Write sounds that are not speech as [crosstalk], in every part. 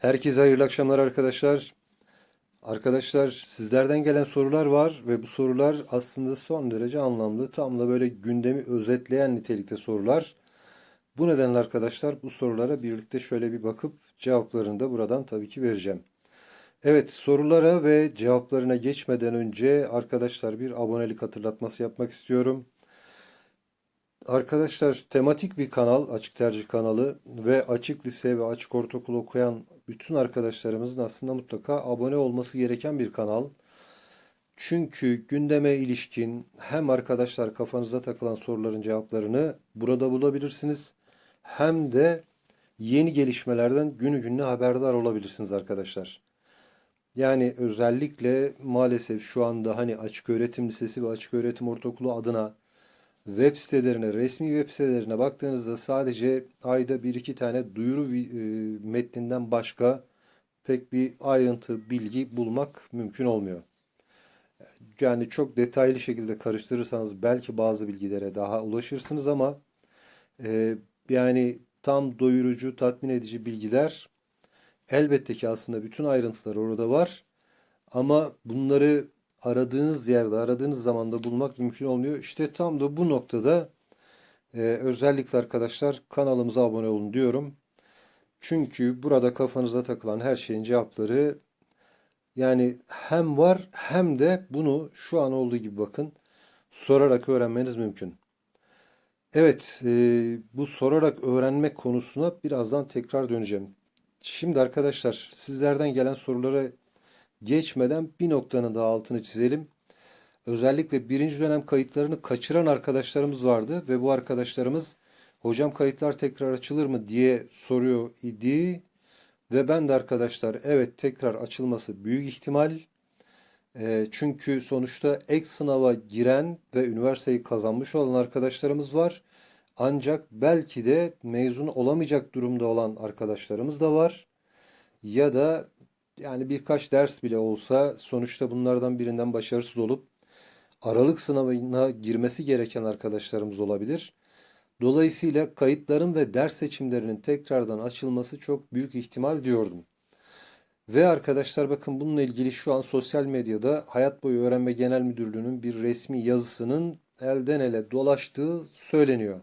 Herkese hayırlı akşamlar arkadaşlar. Arkadaşlar sizlerden gelen sorular var ve bu sorular aslında son derece anlamlı. Tam da böyle gündemi özetleyen nitelikte sorular. Bu nedenle arkadaşlar bu sorulara birlikte şöyle bir bakıp cevaplarını da buradan tabii ki vereceğim. Evet sorulara ve cevaplarına geçmeden önce arkadaşlar bir abonelik hatırlatması yapmak istiyorum. Arkadaşlar tematik bir kanal, açık tercih kanalı ve açık lise ve açık ortaokul okuyan bütün arkadaşlarımızın aslında mutlaka abone olması gereken bir kanal. Çünkü gündeme ilişkin hem arkadaşlar kafanıza takılan soruların cevaplarını burada bulabilirsiniz. Hem de yeni gelişmelerden günü gününe haberdar olabilirsiniz arkadaşlar. Yani özellikle maalesef şu anda hani açık öğretim lisesi ve açık öğretim ortaokulu adına web sitelerine, resmi web sitelerine baktığınızda sadece ayda bir iki tane duyuru e, metninden başka pek bir ayrıntı, bilgi bulmak mümkün olmuyor. Yani çok detaylı şekilde karıştırırsanız belki bazı bilgilere daha ulaşırsınız ama e, yani tam doyurucu, tatmin edici bilgiler elbette ki aslında bütün ayrıntılar orada var. Ama bunları aradığınız yerde, aradığınız zamanda bulmak mümkün olmuyor. İşte tam da bu noktada e, özellikle arkadaşlar kanalımıza abone olun diyorum. Çünkü burada kafanıza takılan her şeyin cevapları yani hem var hem de bunu şu an olduğu gibi bakın sorarak öğrenmeniz mümkün. Evet, e, bu sorarak öğrenmek konusuna birazdan tekrar döneceğim. Şimdi arkadaşlar sizlerden gelen sorulara geçmeden bir noktanın daha altını çizelim. Özellikle birinci dönem kayıtlarını kaçıran arkadaşlarımız vardı ve bu arkadaşlarımız hocam kayıtlar tekrar açılır mı diye soruyor idi. Ve ben de arkadaşlar evet tekrar açılması büyük ihtimal. E, çünkü sonuçta ek sınava giren ve üniversiteyi kazanmış olan arkadaşlarımız var. Ancak belki de mezun olamayacak durumda olan arkadaşlarımız da var. Ya da yani birkaç ders bile olsa sonuçta bunlardan birinden başarısız olup aralık sınavına girmesi gereken arkadaşlarımız olabilir. Dolayısıyla kayıtların ve ders seçimlerinin tekrardan açılması çok büyük ihtimal diyordum. Ve arkadaşlar bakın bununla ilgili şu an sosyal medyada Hayat Boyu Öğrenme Genel Müdürlüğü'nün bir resmi yazısının elden ele dolaştığı söyleniyor.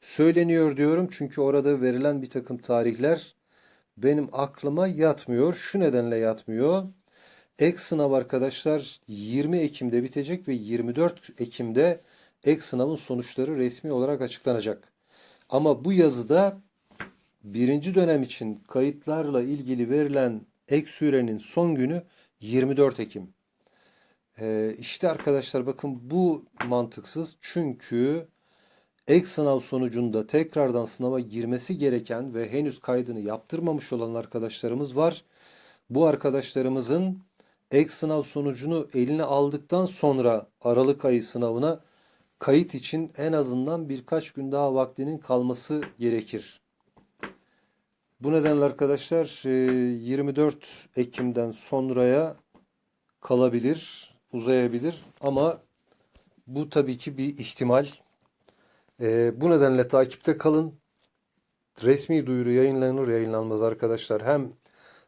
Söyleniyor diyorum çünkü orada verilen bir takım tarihler benim aklıma yatmıyor. Şu nedenle yatmıyor. Ek sınav arkadaşlar 20 Ekim'de bitecek ve 24 Ekim'de ek sınavın sonuçları resmi olarak açıklanacak. Ama bu yazıda birinci dönem için kayıtlarla ilgili verilen ek sürenin son günü 24 Ekim. Ee, işte arkadaşlar bakın bu mantıksız çünkü ek sınav sonucunda tekrardan sınava girmesi gereken ve henüz kaydını yaptırmamış olan arkadaşlarımız var. Bu arkadaşlarımızın ek sınav sonucunu eline aldıktan sonra Aralık ayı sınavına kayıt için en azından birkaç gün daha vaktinin kalması gerekir. Bu nedenle arkadaşlar e, 24 Ekim'den sonraya kalabilir, uzayabilir ama bu tabii ki bir ihtimal. E, bu nedenle takipte kalın. Resmi duyuru yayınlanır yayınlanmaz arkadaşlar. Hem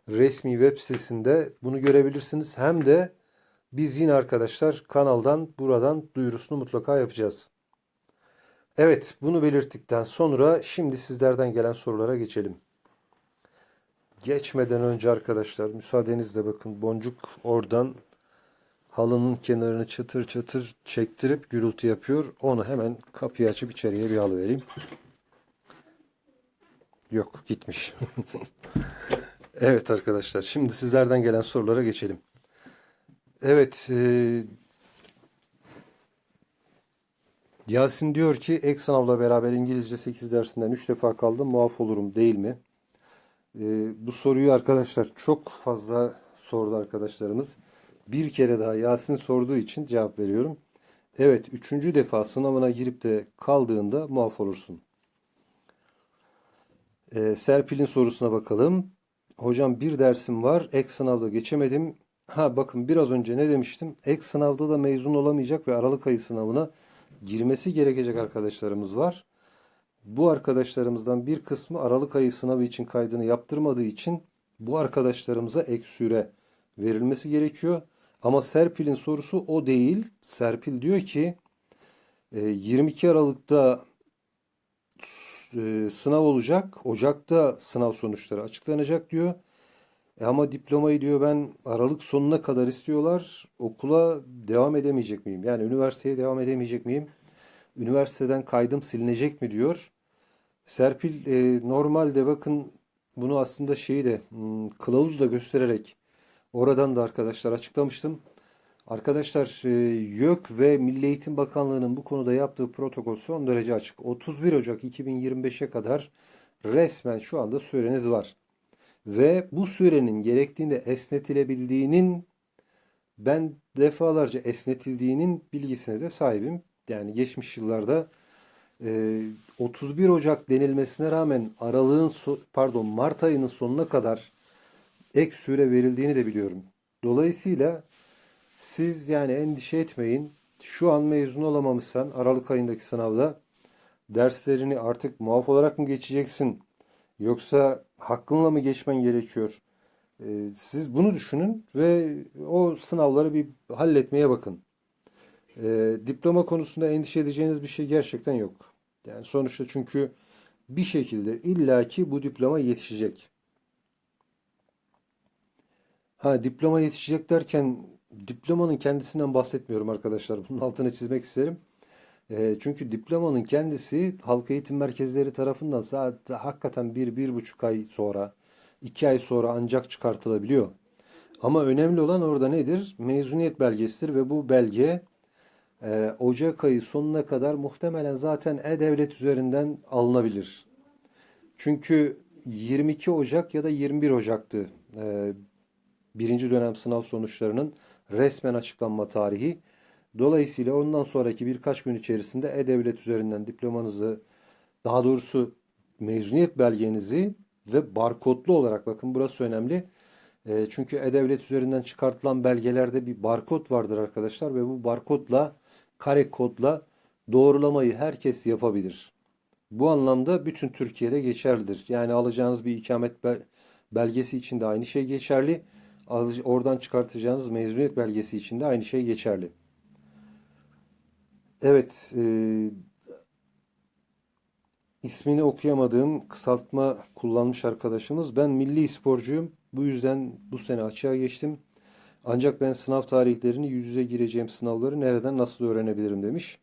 resmi web sitesinde bunu görebilirsiniz hem de biz yine arkadaşlar kanaldan buradan duyurusunu mutlaka yapacağız. Evet bunu belirttikten sonra şimdi sizlerden gelen sorulara geçelim. Geçmeden önce arkadaşlar müsaadenizle bakın boncuk oradan halının kenarını çıtır çıtır çektirip gürültü yapıyor. Onu hemen kapıyı açıp içeriye bir alıvereyim. Yok gitmiş. [laughs] evet arkadaşlar şimdi sizlerden gelen sorulara geçelim. Evet e, Yasin diyor ki ek sınavla beraber İngilizce 8 dersinden 3 defa kaldım muaf olurum değil mi? E, bu soruyu arkadaşlar çok fazla sordu arkadaşlarımız. Bir kere daha Yasin sorduğu için cevap veriyorum. Evet, üçüncü defa sınavına girip de kaldığında muaf olursun. Ee, Serpil'in sorusuna bakalım. Hocam bir dersim var, ek sınavda geçemedim. Ha bakın biraz önce ne demiştim? Ek sınavda da mezun olamayacak ve Aralık ayı sınavına girmesi gerekecek arkadaşlarımız var. Bu arkadaşlarımızdan bir kısmı Aralık ayı sınavı için kaydını yaptırmadığı için Bu arkadaşlarımıza ek süre verilmesi gerekiyor. Ama Serpil'in sorusu o değil. Serpil diyor ki e, 22 Aralık'ta e, sınav olacak. Ocak'ta sınav sonuçları açıklanacak diyor. E ama diplomayı diyor ben Aralık sonuna kadar istiyorlar. Okula devam edemeyecek miyim? Yani üniversiteye devam edemeyecek miyim? Üniversiteden kaydım silinecek mi diyor. Serpil e, normalde bakın bunu aslında şeyi de hmm, kılavuzla göstererek oradan da arkadaşlar açıklamıştım. Arkadaşlar e, YÖK ve Milli Eğitim Bakanlığı'nın bu konuda yaptığı protokol son derece açık. 31 Ocak 2025'e kadar resmen şu anda süreniz var. Ve bu sürenin gerektiğinde esnetilebildiğinin ben defalarca esnetildiğinin bilgisine de sahibim. Yani geçmiş yıllarda e, 31 Ocak denilmesine rağmen aralığın pardon Mart ayının sonuna kadar ek süre verildiğini de biliyorum. Dolayısıyla siz yani endişe etmeyin. Şu an mezun olamamışsan Aralık ayındaki sınavda derslerini artık muaf olarak mı geçeceksin? Yoksa hakkınla mı geçmen gerekiyor? Ee, siz bunu düşünün ve o sınavları bir halletmeye bakın. Ee, diploma konusunda endişe edeceğiniz bir şey gerçekten yok. Yani sonuçta çünkü bir şekilde illaki bu diploma yetişecek. Ha diploma yetişecek derken diplomanın kendisinden bahsetmiyorum arkadaşlar. Bunun altını çizmek isterim. E, çünkü diplomanın kendisi halk eğitim merkezleri tarafından zaten hakikaten bir, bir buçuk ay sonra, iki ay sonra ancak çıkartılabiliyor. Ama önemli olan orada nedir? Mezuniyet belgesidir ve bu belge e, Ocak ayı sonuna kadar muhtemelen zaten E-Devlet üzerinden alınabilir. Çünkü 22 Ocak ya da 21 Ocak'tı e, birinci dönem sınav sonuçlarının resmen açıklanma tarihi. Dolayısıyla ondan sonraki birkaç gün içerisinde E-Devlet üzerinden diplomanızı, daha doğrusu mezuniyet belgenizi ve barkodlu olarak bakın burası önemli. E, çünkü E-Devlet üzerinden çıkartılan belgelerde bir barkod vardır arkadaşlar ve bu barkodla, kare kodla doğrulamayı herkes yapabilir. Bu anlamda bütün Türkiye'de geçerlidir. Yani alacağınız bir ikamet bel- belgesi için de aynı şey geçerli. Oradan çıkartacağınız mezuniyet belgesi için de aynı şey geçerli. Evet, e, ismini okuyamadığım kısaltma kullanmış arkadaşımız. Ben milli sporcuyum. Bu yüzden bu sene açığa geçtim. Ancak ben sınav tarihlerini yüz yüze gireceğim sınavları nereden nasıl öğrenebilirim demiş.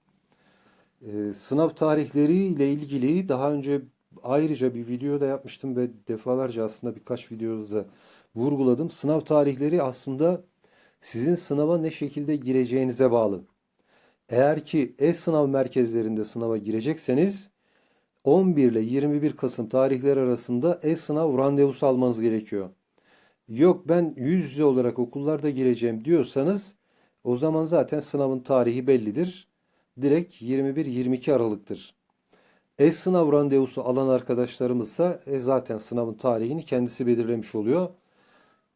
E, sınav tarihleri ile ilgili daha önce ayrıca bir video da yapmıştım ve defalarca aslında birkaç videoda vurguladım. Sınav tarihleri aslında sizin sınava ne şekilde gireceğinize bağlı. Eğer ki e-sınav merkezlerinde sınava girecekseniz 11 ile 21 Kasım tarihleri arasında e-sınav randevusu almanız gerekiyor. Yok ben yüz yüze olarak okullarda gireceğim diyorsanız o zaman zaten sınavın tarihi bellidir. Direkt 21-22 Aralık'tır. E-sınav randevusu alan arkadaşlarımızsa e, zaten sınavın tarihini kendisi belirlemiş oluyor.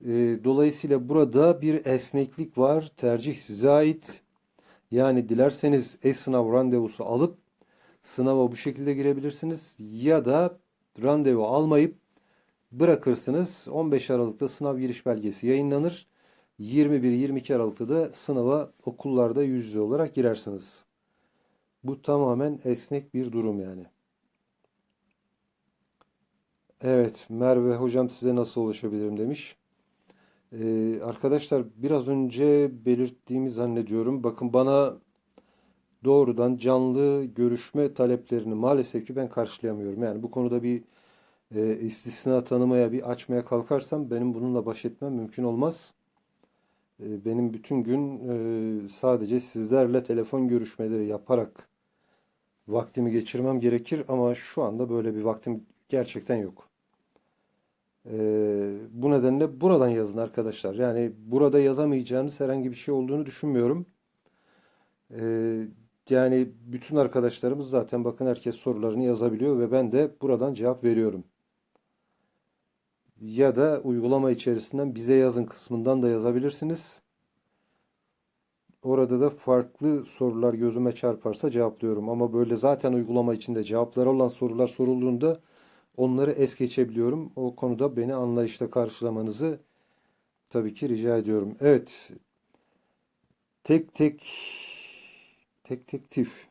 E, dolayısıyla burada bir esneklik var. Tercih size ait. Yani dilerseniz e-sınav randevusu alıp sınava bu şekilde girebilirsiniz ya da randevu almayıp bırakırsınız. 15 Aralık'ta sınav giriş belgesi yayınlanır. 21-22 Aralık'ta da sınava okullarda yüz yüze olarak girersiniz. Bu tamamen esnek bir durum yani. Evet, Merve hocam size nasıl ulaşabilirim demiş. Ee, arkadaşlar biraz önce belirttiğimi zannediyorum. Bakın bana doğrudan canlı görüşme taleplerini maalesef ki ben karşılayamıyorum. Yani bu konuda bir e, istisna tanımaya, bir açmaya kalkarsam benim bununla baş etmem mümkün olmaz. E, benim bütün gün e, sadece sizlerle telefon görüşmeleri yaparak vaktimi geçirmem gerekir ama şu anda böyle bir vaktim gerçekten yok. Ee, bu nedenle buradan yazın arkadaşlar. Yani burada yazamayacağınız herhangi bir şey olduğunu düşünmüyorum. Ee, yani bütün arkadaşlarımız zaten bakın herkes sorularını yazabiliyor ve ben de buradan cevap veriyorum. Ya da uygulama içerisinden bize yazın kısmından da yazabilirsiniz. Orada da farklı sorular gözüme çarparsa cevaplıyorum. Ama böyle zaten uygulama içinde cevapları olan sorular sorulduğunda onları es geçebiliyorum. O konuda beni anlayışla karşılamanızı tabii ki rica ediyorum. Evet. Tek tek tek tek tif.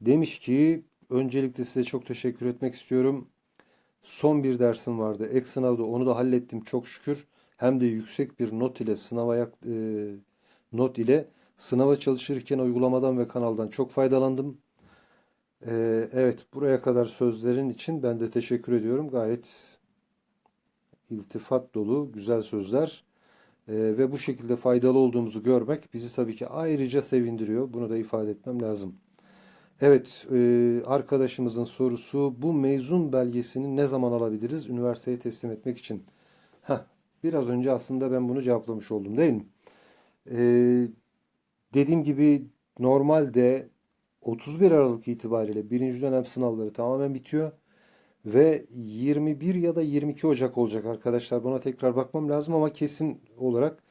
Demiş ki öncelikle size çok teşekkür etmek istiyorum. Son bir dersim vardı. Ek sınavda onu da hallettim çok şükür. Hem de yüksek bir not ile sınava yak- e, not ile sınava çalışırken uygulamadan ve kanaldan çok faydalandım. E, evet buraya kadar sözlerin için ben de teşekkür ediyorum. Gayet iltifat dolu güzel sözler. E, ve bu şekilde faydalı olduğumuzu görmek bizi tabii ki ayrıca sevindiriyor. Bunu da ifade etmem lazım. Evet, e, arkadaşımızın sorusu bu mezun belgesini ne zaman alabiliriz üniversiteye teslim etmek için? Heh, biraz önce aslında ben bunu cevaplamış oldum değil mi? E, dediğim gibi normalde 31 Aralık itibariyle birinci dönem sınavları tamamen bitiyor ve 21 ya da 22 Ocak olacak arkadaşlar. Buna tekrar bakmam lazım ama kesin olarak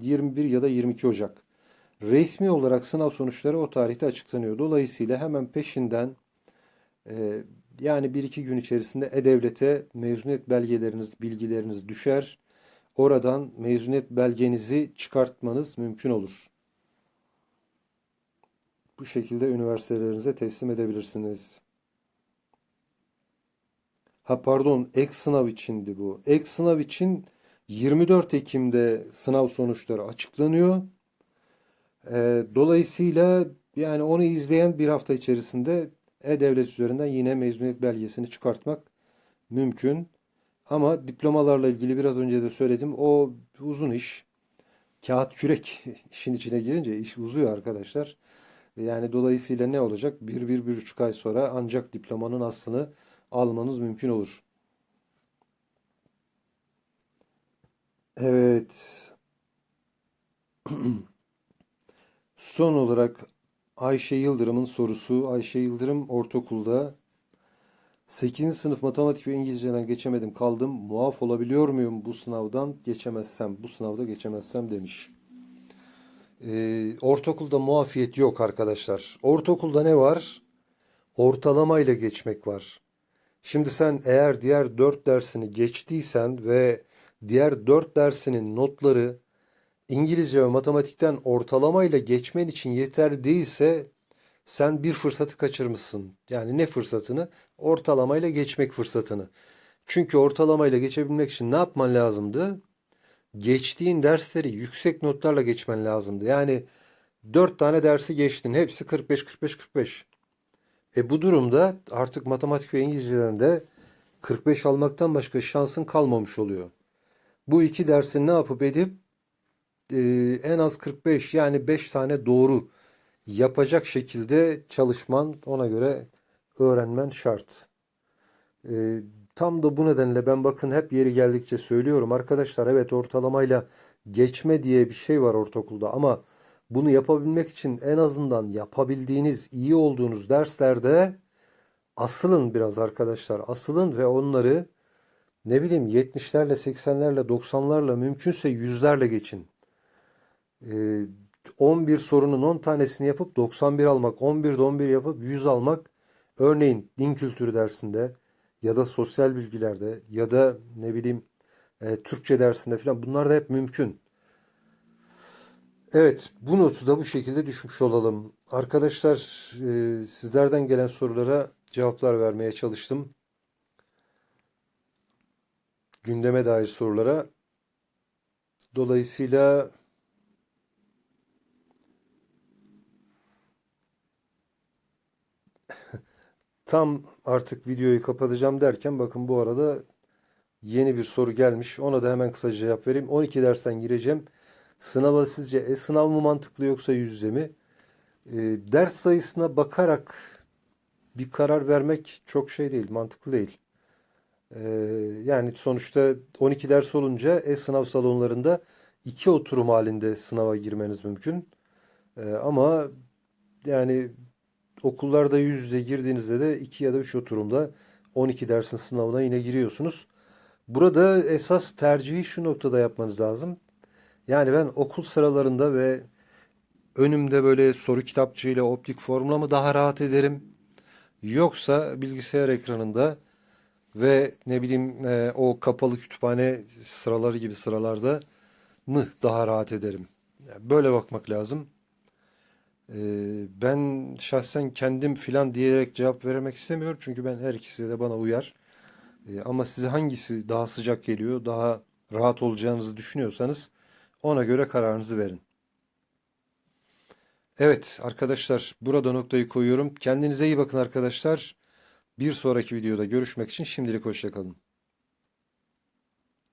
21 ya da 22 Ocak. Resmi olarak sınav sonuçları o tarihte açıklanıyor. Dolayısıyla hemen peşinden e, yani bir iki gün içerisinde E-Devlet'e mezuniyet belgeleriniz, bilgileriniz düşer. Oradan mezuniyet belgenizi çıkartmanız mümkün olur. Bu şekilde üniversitelerinize teslim edebilirsiniz. Ha pardon, ek sınav içindi bu. Ek sınav için 24 Ekim'de sınav sonuçları açıklanıyor. Ee, dolayısıyla yani onu izleyen bir hafta içerisinde E-Devlet üzerinden yine mezuniyet belgesini çıkartmak mümkün. Ama diplomalarla ilgili biraz önce de söyledim. O uzun iş. Kağıt kürek [laughs] işin içine girince iş uzuyor arkadaşlar. Yani dolayısıyla ne olacak? Bir, bir, bir buçuk ay sonra ancak diplomanın aslını almanız mümkün olur. Evet. [clears throat] Son olarak Ayşe Yıldırım'ın sorusu. Ayşe Yıldırım ortaokulda 8. sınıf matematik ve İngilizceden geçemedim kaldım. Muaf olabiliyor muyum bu sınavdan geçemezsem, bu sınavda geçemezsem demiş. Ee, ortaokulda muafiyet yok arkadaşlar. Ortaokulda ne var? Ortalama ile geçmek var. Şimdi sen eğer diğer 4 dersini geçtiysen ve diğer 4 dersinin notları İngilizce ve matematikten ortalama ile geçmen için yeterli değilse sen bir fırsatı kaçırmışsın. Yani ne fırsatını? Ortalama ile geçmek fırsatını. Çünkü ortalama ile geçebilmek için ne yapman lazımdı? Geçtiğin dersleri yüksek notlarla geçmen lazımdı. Yani 4 tane dersi geçtin. Hepsi 45 45 45. E bu durumda artık matematik ve İngilizceden de 45 almaktan başka şansın kalmamış oluyor. Bu iki dersin ne yapıp edip e, en az 45 yani 5 tane doğru yapacak şekilde çalışman ona göre öğrenmen şart. E, tam da bu nedenle ben bakın hep yeri geldikçe söylüyorum arkadaşlar evet ortalamayla geçme diye bir şey var ortaokulda ama bunu yapabilmek için en azından yapabildiğiniz iyi olduğunuz derslerde asılın biraz arkadaşlar asılın ve onları ne bileyim 70'lerle 80'lerle 90'larla mümkünse yüzlerle geçin. Ee, 11 sorunun 10 tanesini yapıp 91 almak, 11'de 11 yapıp 100 almak örneğin din kültürü dersinde ya da sosyal bilgilerde ya da ne bileyim e, Türkçe dersinde falan bunlar da hep mümkün. Evet, bu notu da bu şekilde düşmüş olalım. Arkadaşlar, e, sizlerden gelen sorulara cevaplar vermeye çalıştım. Gündeme dair sorulara. Dolayısıyla tam artık videoyu kapatacağım derken bakın bu arada yeni bir soru gelmiş. Ona da hemen kısaca cevap vereyim. 12 dersten gireceğim. Sınava sizce e-sınav mı mantıklı yoksa yüz yüze mi? E, ders sayısına bakarak bir karar vermek çok şey değil, mantıklı değil. E, yani sonuçta 12 ders olunca e-sınav salonlarında iki oturum halinde sınava girmeniz mümkün. E, ama yani okullarda yüz yüze girdiğinizde de 2 ya da 3 oturumda 12 dersin sınavına yine giriyorsunuz. Burada esas tercihi şu noktada yapmanız lazım. Yani ben okul sıralarında ve önümde böyle soru kitapçığıyla optik formla mı daha rahat ederim? Yoksa bilgisayar ekranında ve ne bileyim e, o kapalı kütüphane sıraları gibi sıralarda mı daha rahat ederim? Yani böyle bakmak lazım. E, ben şahsen kendim filan diyerek cevap vermek istemiyorum. Çünkü ben her ikisi de bana uyar. E, ama size hangisi daha sıcak geliyor, daha rahat olacağınızı düşünüyorsanız ona göre kararınızı verin. Evet arkadaşlar burada noktayı koyuyorum. Kendinize iyi bakın arkadaşlar. Bir sonraki videoda görüşmek için şimdilik hoşça kalın.